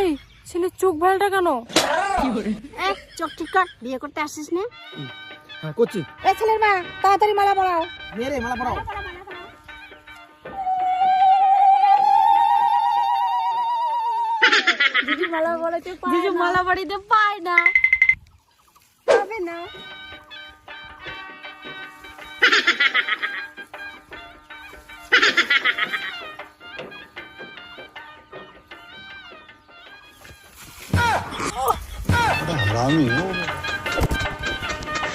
এই ছেলের চোখ ভালটা কেন? এক চোখ ঠিক কর বিয়ে করতে আসিস না? হ্যাঁ করছি। এ ছেলের মা তাড়াতাড়ি মালা পড়াও নে রে মালা পড়াও দিদি মালা পড়াতে দিদি মালা বাড়িতে পায় না। পারবে না।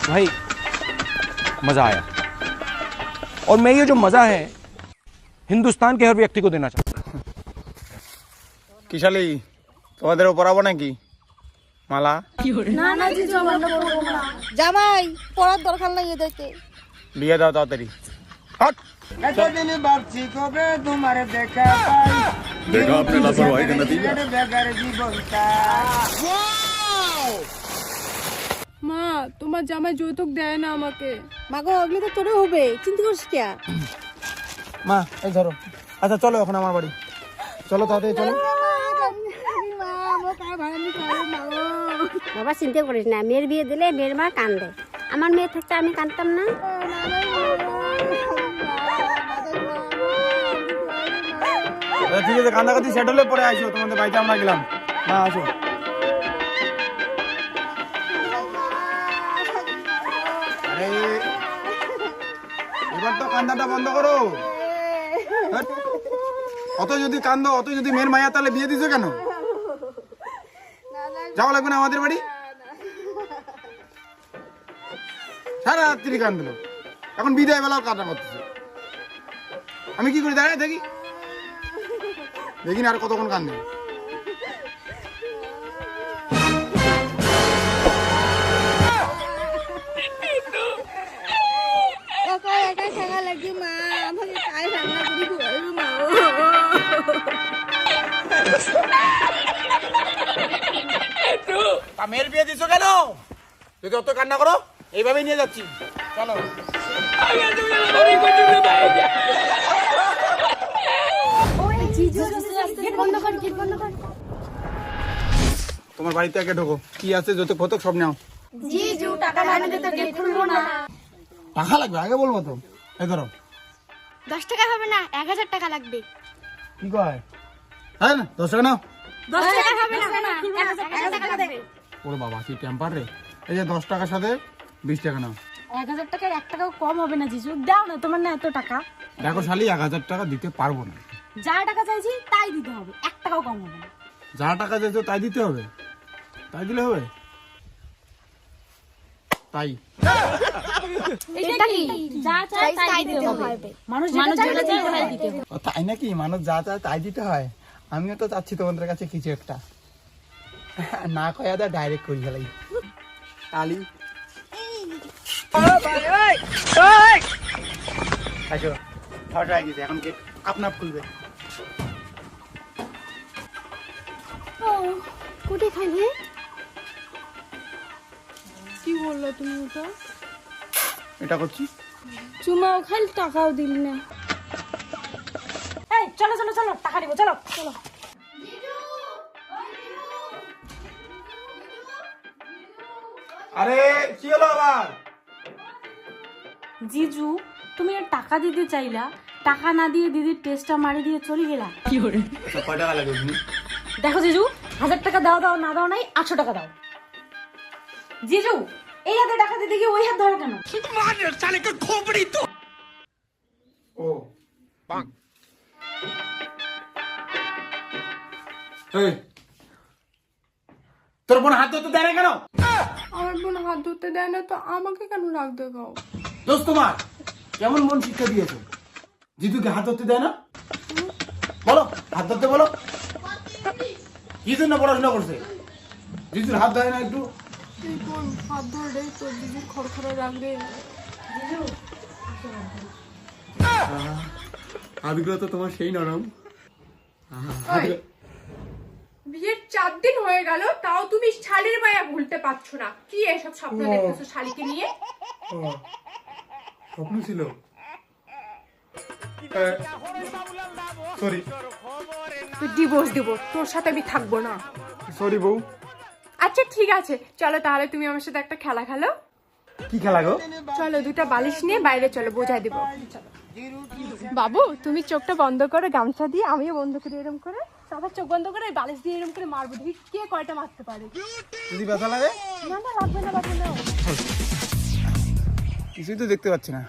भाई मजा आया और मैं ये जो मजा है हिंदुस्तान के हर व्यक्ति को देना चाहता हूँ কি শালি তোমাদেরও পড়াবো নাকি মালা না না দিদি আমরা পড়বো না জামাই পড়ার দরকার নাই এদেরকে বিয়ে দাও তাড়াতাড়ি হট এতদিন ভাবছি কবে তোমার দেখা পাই देखा आपने लापरवाही का नतीजा বেকার জীবনটা মা তোমার জামাই যৌতুক দেয় না আমাকে মাগো ওগুলো তো তোরে হবে চিন্তা করিস কে মা এই ধরো আচ্ছা চলো এখন আমার বাড়ি চলো তাড়াতাড়ি চলো বাবা চিন্তা করিস না মেয়ের বিয়ে দিলে মেয়ের মা কান্দে আমার মেয়ে থাকতে আমি কান্দতাম না ঠিক আছে কান্দাকাতি সেট হলে পরে আসো তোমাদের বাড়িতে আমরা গেলাম। মা, আসো। এবার তো কান্দাটা বন্ধ করো। অত যদি কান্দো, অত যদি মেয়ের মায়া, তাহলে বিয়ে দিছো কেন? যাওয়া লাগবে না আমাদের বাড়ি? সারা রাত্রি কান্দলো। এখন বিদায় বেলাও কাটা করতেছে। আমি কি করি, দাঁড়ায় দেখি দেখি না আর কতক্ষণ কান্দে। মেয়ের বিয়ে দিছো কেন? যদি অত কান্না করো? এইভাবেই নিয়ে যাচ্ছি। চলো। বন্ধ কর গেট বন্ধ কর। তোমার বাড়িতে একে ঢোকো। কি আছে যত ফতক সব নাও। জিজু টাকা না দিতে তো গেট খুলবো না। টাকা লাগবে আগে বলব তো। এই ধরো। দশ টাকা হবে না এক হাজার টাকা লাগবে। কি কয়? হ্যাঁ না দশ টাকা নাও। দশ টাকা হবে না এক হাজার টাকা লাগবে। ওরে বাবা কি টেম্পার রে। এই যে দশ টাকার সাথে বিশ টাকা নাও। এক হাজার টাকার এক টাকাও কম হবে না জিজু। দাও না তোমার না এত টাকা। দেখো শালি এক হাজার টাকা দিতে পারব না। যা টাকা চাইছি তাই দিতে হবে। এক টাকাও কম হবে না। যা টাকা দিয়েছ তাই দিতে হবে? তাই দিলে হবে? তাই। তাই নাকি? মানুষ যা চায় তাই দিতে হয়? আমিও তো চাচ্ছি তোমাদের কাছে কিছু একটা। না কয়া দা ডাইরেক্ট করি ফেলাই তালি। এখন গেট আপনা খুলবে। কোটে খাইলে কি বলল তুমি ওটা? এটা করছি। চুমাও খালি টাকাও দিলি না। এই চলো চলো চলো টাকা দিব চলো। চলো। আরে কি হলো আবার? জিজু তুমি টাকা দিতে চাইলা। টাকা না দিয়ে দিদির টেস্টটা মারি দিয়ে চলে গেলা। কি করে আচ্ছা, কয় টাকা লাগে তুমি দেখো জিজু হাজার টাকা দাও দাও না দাও নাই আটশো টাকা দাও। জিজু এই হাতে টাকা দিতে গিয়ে ওই হাত ধরো কেন? ও। এই, তোর বোন হাত ধরতে দেয় না কেন? আমার বোন হাত ধরতে দেয় না তো আমাকে কেন রাগ দেখাও? দোষ তোমার। কেমন মন শিক্ষা দিয়েছ? জিতুকে হাত ধরতে দেয় না? বলো হাত ধরতে বলো। কি জন্য পড়াশোনা করছে? জিতুর হাত ধরে না একটু? হাত ধরে তোর দিদির খড়খড়ে রাগ রে তো তোমার সেই নরম। বিয়ের চার দিন হয়ে গেল তাও তুমি শালির মায়া ভুলতে পারছ না। কি এসব স্বপ্ন দেখতেছো শালিকে নিয়ে? স্বপ্ন ছিল? সরি তুই ডিভোর্স দিব। তোর সাথে আমি থাকব না। সরি বউ। আচ্ছা ঠিক আছে। চলো তাহলে তুমি আমার সাথে একটা খেলা খেলো। কি খেলা গো? চলো দুটা বালিশ নিয়ে বাইরে চলো বোঝাই দেবো। বাবু তুমি চোখটা বন্ধ করো গামছা দিয়ে আমিও বন্ধ করি এরকম করে। তারপর চোখ বন্ধ করে বালিশ দিয়ে এরকম করে মারবো দেখি কে কয়টা মারতে পারে। যদি ব্যথা লাগে? না না লাগবে না লাগবে না। কিছুই তো দেখতে পাচ্ছি না।